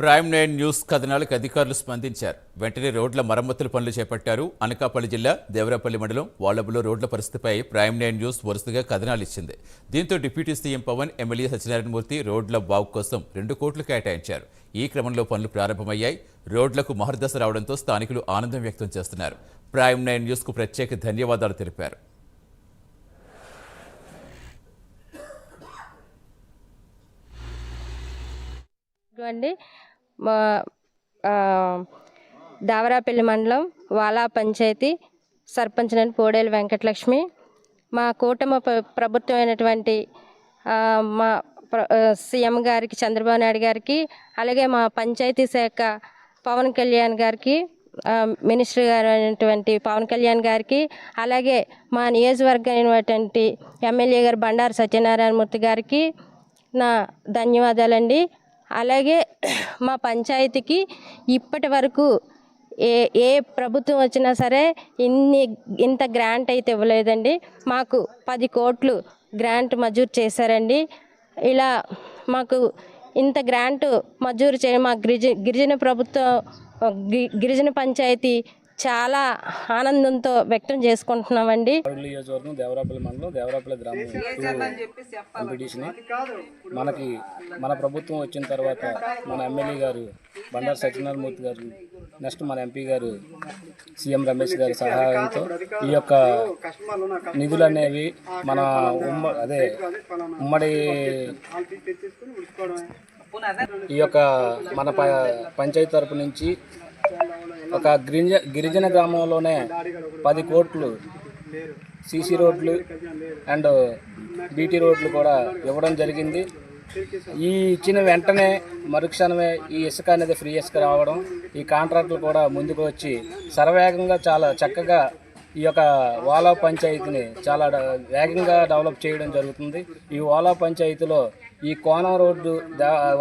Prime nine news కథనాలకు అధికారులు స్పందించారు. వెంటనే రోడ్ల మరమ్మతుల పనులు చేపట్టారు. అనకాపల్లి జిల్లా దేవరాపల్లి మండలం వాళ్ళబులో రోడ్ల పరిస్థితిపై ప్రైమ్ నైన్ న్యూస్ వరుసగా కథనాలు ఇచ్చింది. దీంతో deputy CM Pawan MLA Satyanarayanamurthy రోడ్ల బాగు కోసం రెండు కోట్లు కేటాయించారు. ఈ క్రమంలో పనులు ప్రారంభమయ్యాయి. రోడ్లకు మహర్దశ రావడంతో స్థానికులు ఆనందం వ్యక్తం చేస్తున్నారు. ప్రైమ్ నైన్ న్యూస్కు ప్రత్యేక ధన్యవాదాలు తెలిపారు. అండి. మా దావరాపల్లి మండలం వాలా పంచాయతీ సర్పంచ్ నేను పోడేలు వెంకటలక్ష్మి. మా కూటమి ప్రభుత్వం అయినటువంటి మా ప్ర- సీఎం గారికి చంద్రబాబు నాయుడు గారికి అలాగే మా పంచాయతీ శాఖ పవన్ కళ్యాణ్ గారికి మినిస్టర్ గారు అయినటువంటి పవన్ కళ్యాణ్ గారికి అలాగే మా నియోజకవర్గం అయినటువంటి ఎమ్మెల్యే గారు బండారు సత్యనారాయణమూర్తి గారికి నా ధన్యవాదాలండి. అలాగే మా పంచాయతీకి ఇప్పటి వరకు ఏ ఏ ప్రభుత్వం వచ్చినా సరే ఇన్ని ఇంత గ్రాంట్ అయితే ఇవ్వలేదండి. మాకు పది కోట్లు గ్రాంట్ మంజూరు చేశారండి. ఇలా మాకు ఇంత గ్రాంట్ మంజూరు చేయ మా గిరిజ గిరిజన ప్రభుత్వం గిరిజన పంచాయతీ చాలా ఆనందంతో వ్యక్తం చేసుకుంటున్నామండి. నియోజకవర్గం దేవరాపల్లి మండలం దేవరాపల్లి గ్రామం ఎంపీటీసీని మనకి మన ప్రభుత్వం వచ్చిన తర్వాత మన ఎమ్మెల్యే గారు బండారు సత్యనారాయణమూర్తి గారు నెక్స్ట్ మన ఎంపీ గారు సీఎం రమేష్ గారి సహాయంతో ఈ యొక్క నిధులు అనేవి మన ఉమ్మ అదే ఉమ్మడి ఈ యొక్క మన ప పంచాయతీ తరపు నుంచి ఒక గిరిజ గిరిజన గ్రామంలోనే పది కోట్లు సీసీ రోడ్లు అండ్ బీటీ రోడ్లు కూడా ఇవ్వడం జరిగింది. ఈ ఇచ్చిన వెంటనే మరుక్షణమే ఈ ఇసుక అనేది ఫ్రీ ఇసుక రావడం ఈ కాంట్రాక్టులు కూడా ముందుకు వచ్చి సర్వేగంగా చాలా చక్కగా ఈ యొక్క ఓలా పంచాయతీని చాలా డ- వేగంగా డెవలప్ చేయడం జరుగుతుంది. ఈ ఓలా పంచాయతీలో ఈ కోనం రోడ్డు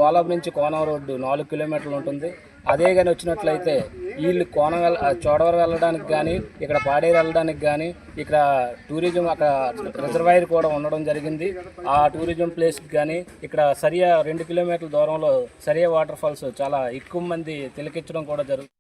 ఓలా నుంచి కోనం రోడ్డు నాలుగు కిలోమీటర్లు ఉంటుంది. అదే కానీ వచ్చినట్లయితే వీళ్ళు కోనం వెళ్ళ చోడవరం వెళ్ళడానికి కానీ ఇక్కడ పాడేరు వెళ్ళడానికి కానీ ఇక్కడ టూరిజం అక్కడ రిజర్వాయర్ కూడా ఉండడం జరిగింది. ఆ టూరిజం ప్లేస్కి కానీ ఇక్కడ సరియా రెండు కిలోమీటర్ల దూరంలో సరియా వాటర్ ఫాల్స్ చాలా ఎక్కువ మంది తిలకించడం కూడా జరుగుతుంది